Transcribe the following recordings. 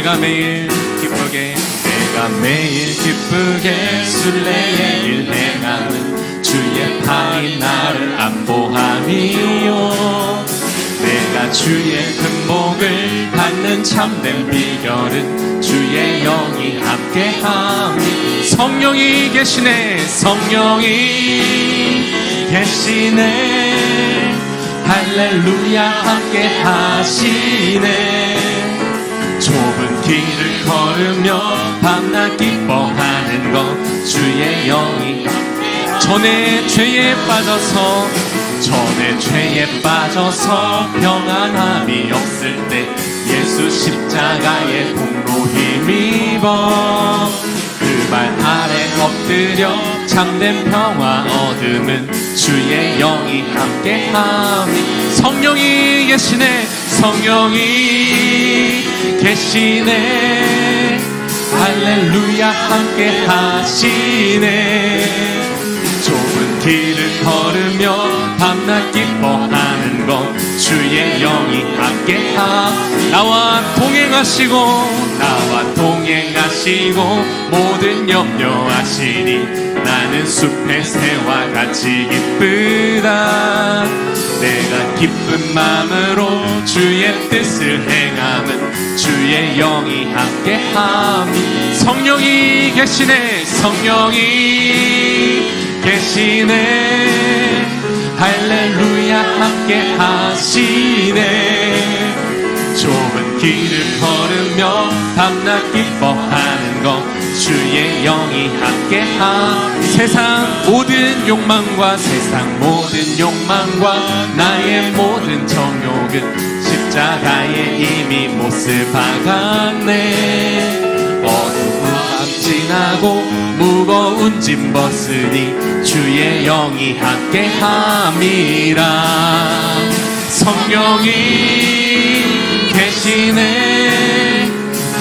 내가 매일 기쁘게 내가 매일 기쁘게 순례의 일 행하는 주의 팔이 나를 안보함이요. 내가 주의 금복을 받는 참된 비결은 주의 영이 함께함이 성령이 계시네 성령이 계시네. 할렐루야 함께 하시네 길을 걸으며 밤낮 기뻐하는 것 주의 영이 전에 죄에 빠져서 전에 죄에 빠져서 평안함이 없을 때 예수 십자가의 공로 힘입어 그 발 아래 엎드려 참된 평화 얻음은 주의 영이 함께함이 성령이 계시네 성령이 계시네. 할렐루야 함께 하시네. 좁은 길을 걸으며 밤낮 기뻐하는 것 주의 영이 함께 하. 나와 동행하시고 나와 동행하시고 모든 염려하시니 나는 숲의 새와 같이 기쁘다 내가 기쁜 마음으로 주의 뜻을 행함은 주의 영이 함께함이 성령이 계시네 성령이 계시네. 할렐루야 함께 하시네. 좁은 길을 걸으며 밤낮 기뻐하는 것 주의 영이 함께하 세상 모든 욕망과 세상 모든 욕망과 나의 모든 정욕은 십자가에 이미 못을 박았네. 어두운 밤 지나고 무거운 짐 벗으니 주의 영이 함께함이라. 성령이 계시네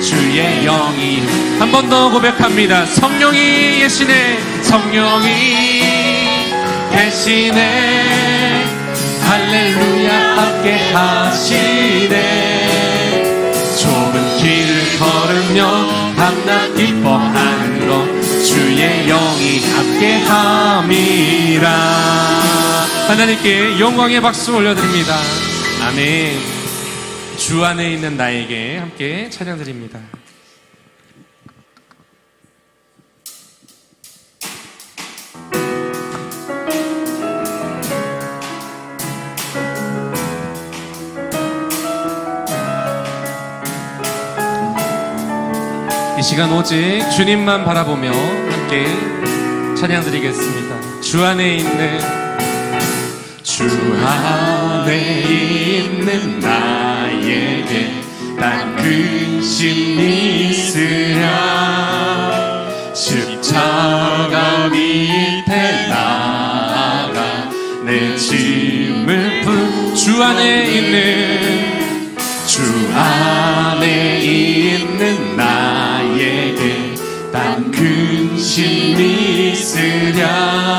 주의 영이. 한 번 더 고백합니다. 성령이 계시네. 성령이 계시네. 할렐루야 함께 하시네. 좁은 길을 걸으며 밤낮 기뻐하는 것. 주의 영이 함께 함이라. 하나님께 영광의 박수 올려드립니다. 아멘 주 안에 있는 나에게 함께 찬양 드립니다. 이 시간 오직 주님만 바라보며 함께 찬양 드리겠습니다. 주 안에 있는 주 안에 있는 나에게 난 근심이 있으랴. 십자가 밑에 나아가 내 짐을 푸주 안에 있는 주 안에 있는 나에게 난 근심이 있으랴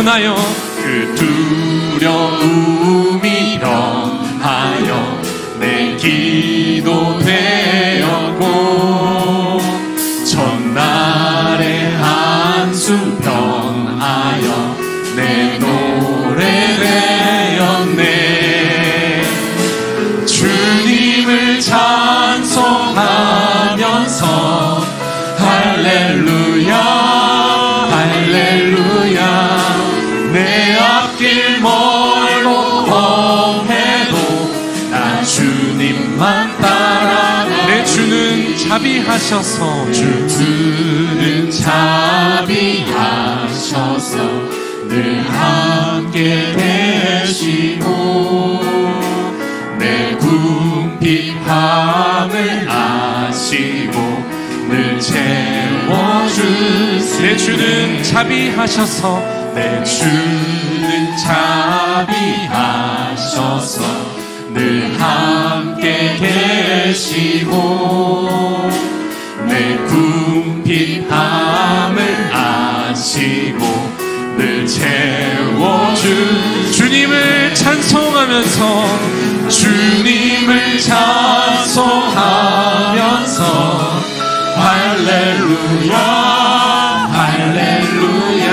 변하여 그 두려움이 변하여 내 기도 되었고 첫날의 한수 변하여 내 노래 되었네. 주님을 찬송하면서 할렐 자비하셔서 주 주는 자비하셔서 늘 함께 계시고 내 궁핍함을 아시고 늘 채워주시네 내 주는 자비하셔서 내 주는 자비하셔서 늘 함께 계시고 내 궁핍함을 아시고 늘 채워주 주님을 찬송하면서 주님을 찬송하면서 할렐루야 할렐루야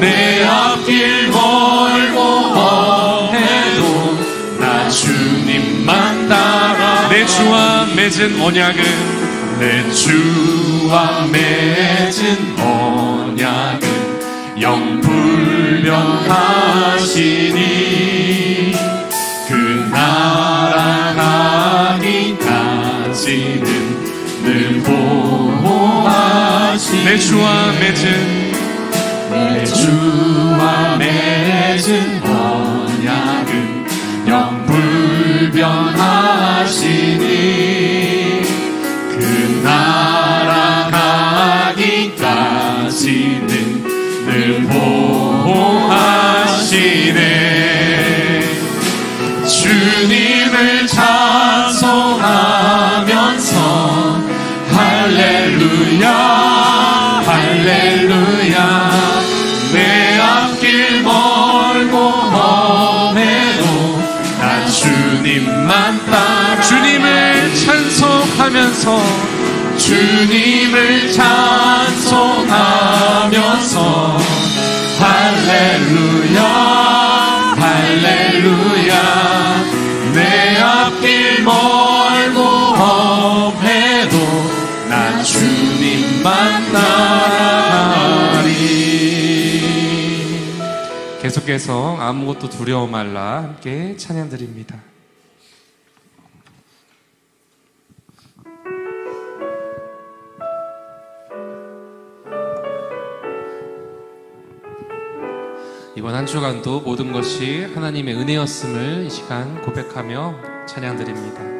내 앞길 멀고 험해도 나 주님만 따라 내 주와 맺은 언약 은내 주와 맺은 언약은 영불변하시니 그 나라 가기까지는 늘 보호하시니 내 주와 맺은 내 주와 맺은 언약은 영불변하시니 찬송하면서 주님을 찬송하면서 할렐루야 할렐루야 내 앞길 멀고 험해도 난 주님만 따라가리 계속해서 아무것도 두려워 말라 함께 찬양 드립니다. 이번 한 주간도 모든 것이 하나님의 은혜였음을 이 시간 고백하며 찬양 드립니다.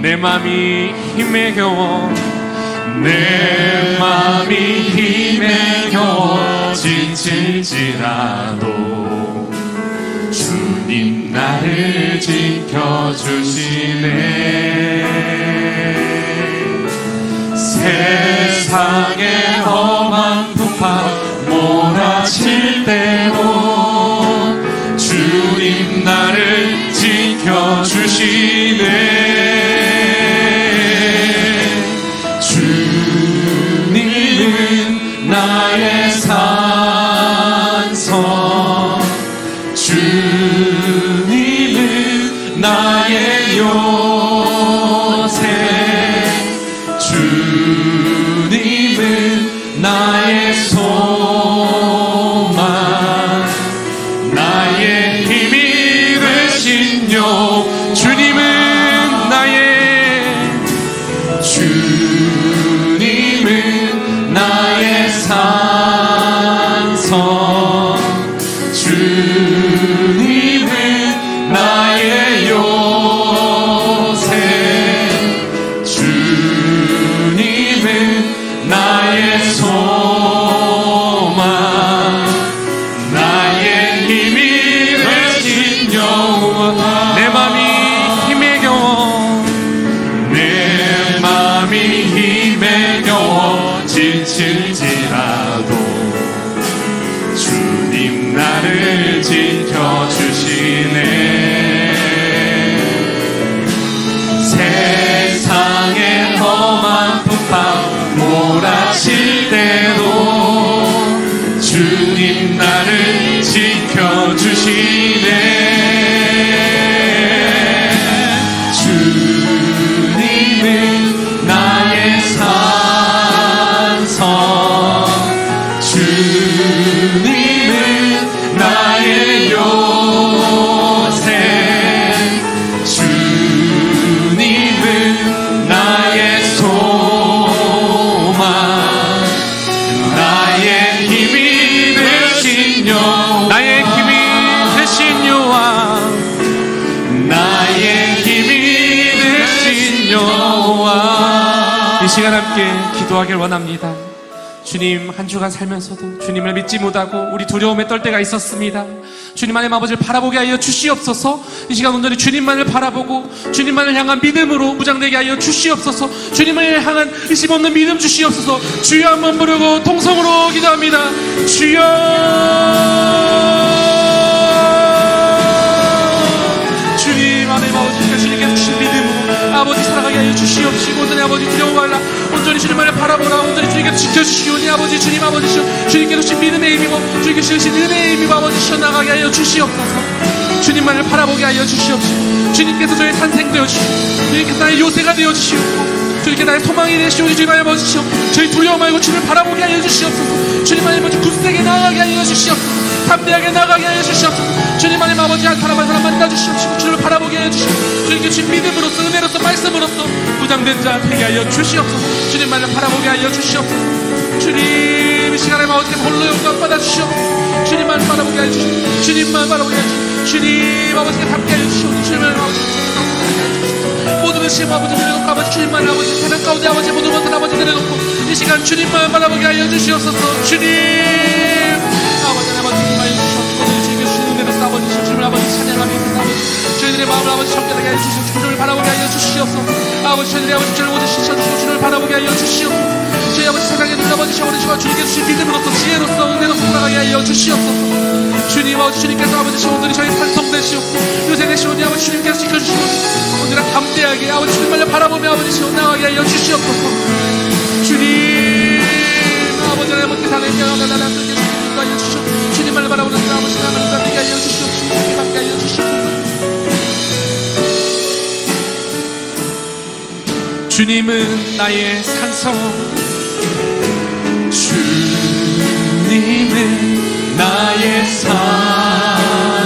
내 맘이 힘에 겨워 내 맘이 힘에 겨워 지칠지라도 주님 나를 지켜주시네. 세상의 험한 풍파 몰아칠 기도하길 원합니다 주님 한 주간 살면서도 주님을 믿지 못하고 우리 두려움에 떨 때가 있었습니다. 주님 안의 아버지를 바라보게 하여 주시옵소서. 이 시간 온전히 주님만을 바라보고 주님만을 향한 믿음으로 무장되게 하여 주시옵소서. 주님을 향한 의심 없는 믿음 주시옵소서. 주여 한번 부르고 통성으로 기도합니다. 주여 아버지 살아가게 하여 주시옵시고 온전히 아버지 두려워하라. 온전히 주님만을 바라보라. 온전히 주님께서 지켜주시오니 아버지 주님 아버지시오 주님께서 주신 믿음의 힘이고 주님께서 주신 은혜의 힘이고 아버지시오 나가게 하여 주시옵소서. 주님만을 바라보게 하여 주시옵시고 주님께서 저의 탄생 되어주시고 주님께서 나의 요새가 되어주시옵고 주님께 나의 소망이 되시오니 주님 안에 아버지시오 저희 두려워 말고 주님을 바라보게 하여 주시옵소서. 주님 아버지 굳세게 나아가게 하여 주시옵소서 담대하게 나가게 하여 주시옵소서. 주님 안에 아버지 한 사람 한 사람 만나주시옵시고 주님을 바라보게 하여 주시옵소서 주님께 주신 믿음으로써 은혜로써 말씀으로써 부장된 자 되게 하여 주시옵소서. 주님만을 바라보게 하여 주시옵소서. 주님 이 시간에 아버지께서 홀로 영광 받아주시옵소서. 주님만 바라보게 하여 주시옵소서. 주님만 바라보게 하여 주시옵소서. 주님 아버지께 함께 하여 주시옵소서. 주님을 아버지 모든 의심 아버지 내려놓고 아버지 주님만 아버지 세상 가운데 아버지 모든 것을 아버지 내려놓고 이 시간 주님만 바라보게 하여 주시옵소서. 주님 마음을 아버지 정결하게 하여 주시옵소서. 주님을 바라보게 하여 주시옵소서. 아버지 저희들의 아버지 저를 모두 씻어주시고 주님을 바라보게 하여 주시옵소서. 저희 아버지 세상에 눈 아버지 셔버리시고 주님께 주신 믿음으로서 지혜로서 은혜로서 살아가게 하여 주시옵소서. 주님 아버지 주님께서 아버지 오늘이 저희 산성되시옵고 요새 되시오니 아버지 주님께서 지켜주시고 오늘은 담대하게 아버지 주님만을 바라보며 아버지 시온 나가게 하여 주시옵소서. 주님 아버지 하나님 아버지 사랑의 영광을 나라는 주님 하여 주시옵소서. 주님만을 바라보는 자 아버지 하나님 감되게 하여 주시옵소서. 주님 함께 하여 주시옵 주님은 나의 산성. 주님은 나의 산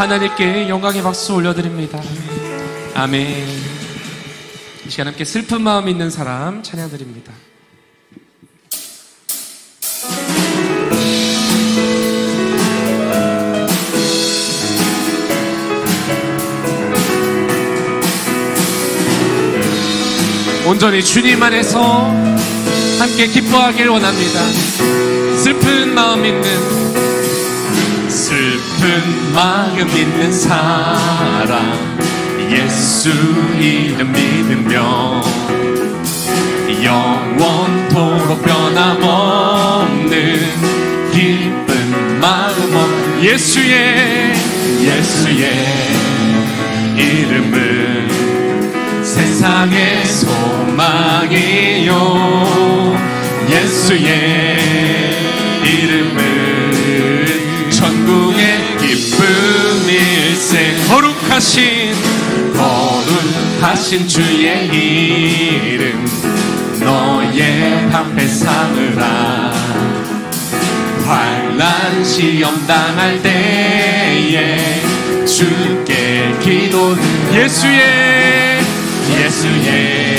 하나님께 영광의 박수 올려드립니다. 아멘. 이 시간 함께 슬픈 마음 있는 사람 찬양드립니다. 온전히 주님 안에서 함께 기뻐하길 원합니다. 슬픈 마음 있는 슬픈 마음 있는 사람 예수 이름 믿으며 영원 영원토록 변함없는 기쁜 마음은 예수의 예수의 이름은 세상의 소망이요. 예수의 이름은 일세 거룩하신 거룩하신 주의 이름 너의 방패 삼으라. 환란 시험 당할 때에 주께 기도 예수의 예수의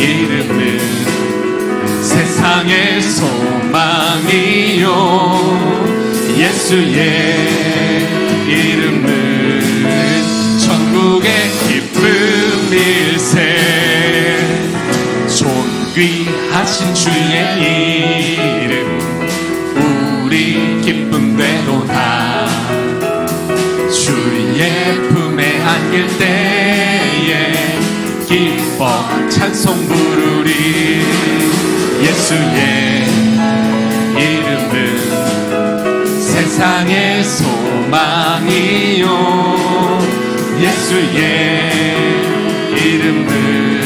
이름은 세상의 소망이요. 예수의 이름은 천국의 기쁨일세. 존귀하신 주의 이름 우리 기쁨 되도다. 주의 품에 안길 때에 기뻐 찬송 부르리. 예수의 이름은 세상의 소 망이요. 예수의 이름은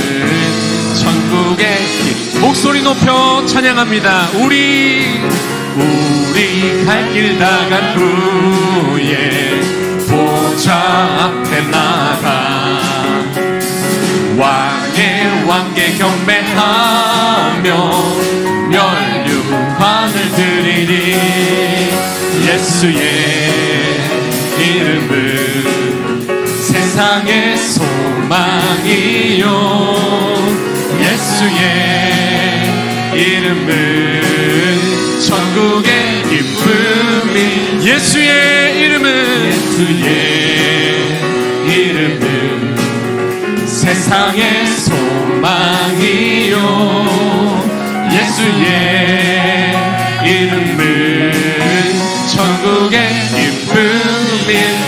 천국의 길 목소리 높여 찬양합니다. 우리 우리 갈 길 다간 후에 보좌 앞에 나가. 왕의 왕께 경배하며 멸류관을 드리리 예수의 세상의 소망이요. 예수의 이름은 천국의 기쁨이 예수의 이름은 예수의 이름은 세상의 소망이요. 예수의 이름은 천국의 기쁨이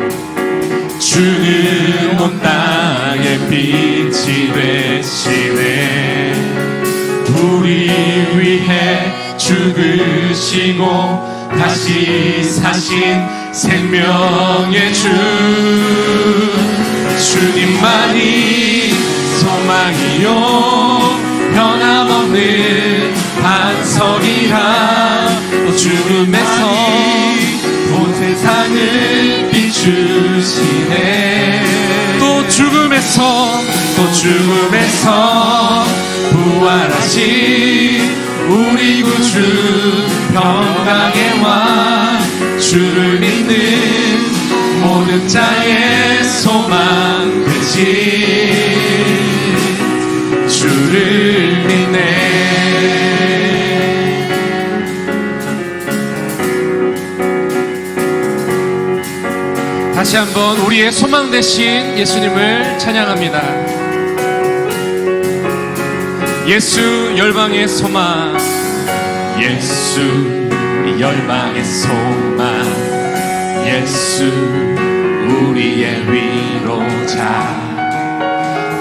주는 온 땅의 빛이 되시네. 우리 위해 죽으시고 다시 사신 생명의 주 주님만이 소망이요. 변함없는 반석이라 또 주님에서 온 세상을 비추시네 또 죽음에서 또 죽음에서 부활하신 우리 구주 평강의 왕 주를 믿는 모든 자의 소망 되시 다시 한번 우리의 소망 되신 예수님을 찬양합니다. 예수 열방의 소망, 예수 열방의 소망, 예수 우리의 위로자,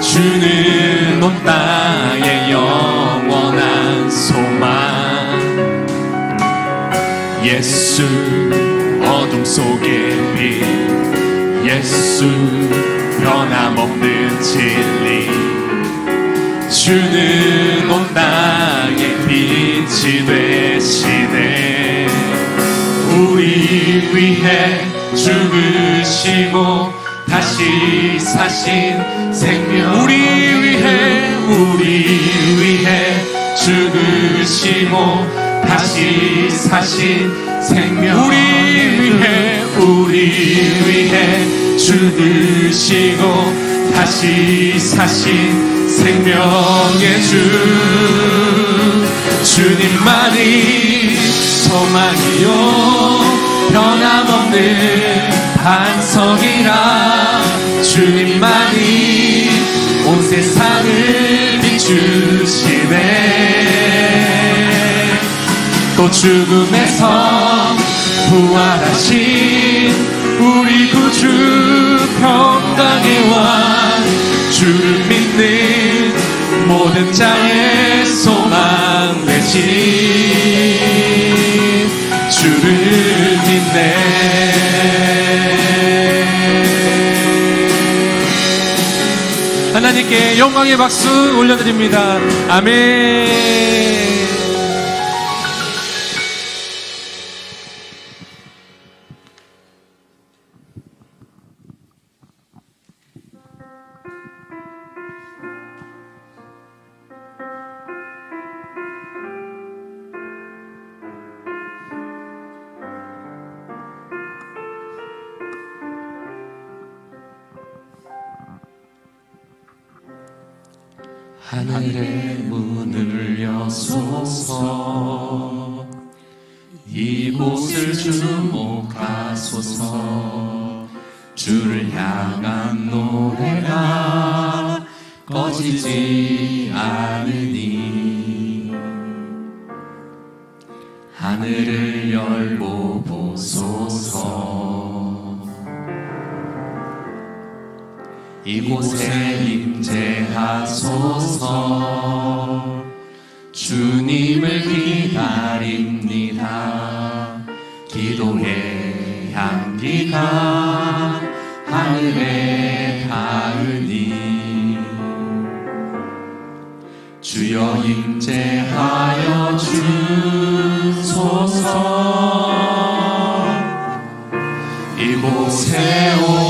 주는 온 땅의 영원한 소망, 예수 어둠 속의 빛 예수 변함없는 진리. 주는 온 땅의 빛이 되시네. 우리 위해 죽으시고 다시 사신 생명. 우리 위해 우리 위해 죽으시고 다시 사신 생명. 우리 위해 우리 위해 죽으시고 다시 사신 생명의 주. 주님만이 소망이요. 변함없는 반석이라. 주님만이 온 세상을 비추시네. 또 죽음에서 부활하신 우리 구주 평강의 왕 주를 믿는 모든 자의 소망 되신 주를 믿네. 하나님께 영광의 박수 올려드립니다. 아멘 하늘의 문을 여소서. 이곳을 주목하소서. 주를 향한 노래가 꺼지지 이곳에 임재하소서. 주님을 기다립니다. 기도의 향기가 하늘에 닿으니. 주여 임재하여 주소서. 이곳에 오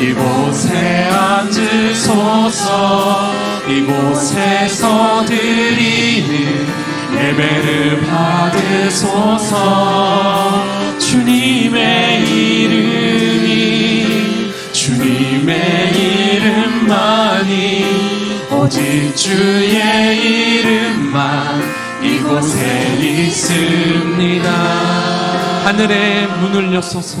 이곳에 앉으소서. 이곳에서 드리는 예배를 받으소서. 주님의 이름이 주님의 이름만이 오직 주의 이름만 이곳에 있습니다. 하늘의 문을 여소서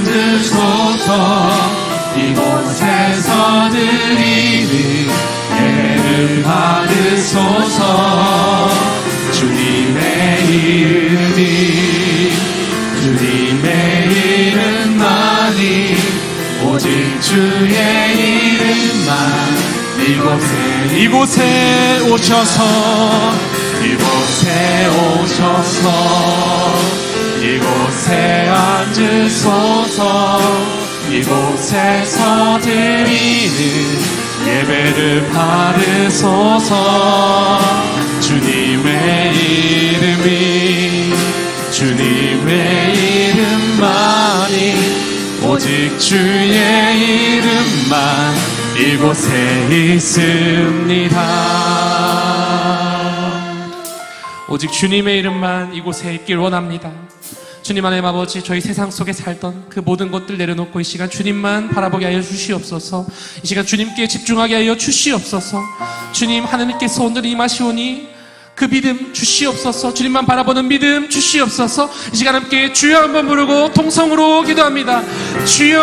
앉으소서. 이곳에서 드리는 예배를 받으소서. 주님의 이름이 주님의 이름만이 오직 주의 이름만 이곳에 이곳에 오셔서 이곳에 오셔서 이곳에 앉으소서 이곳에서 드리는 예배를 받으소서 주님의 이름이 주님의 이름만이 오직 주의 이름만 이곳에 있습니다. 오직 주님의 이름만 이곳에 있길 원합니다. 주님 하나님 아버지 저희 세상 속에 살던 그 모든 것들 내려놓고 이 시간 주님만 바라보게 하여 주시옵소서. 이 시간 주님께 집중하게 하여 주시옵소서. 주님 하나님께서 오늘 임하시오니 그 믿음 주시옵소서. 주님만 바라보는 믿음 주시옵소서. 이 시간 함께 주여 한번 부르고 통성으로 기도합니다. 주여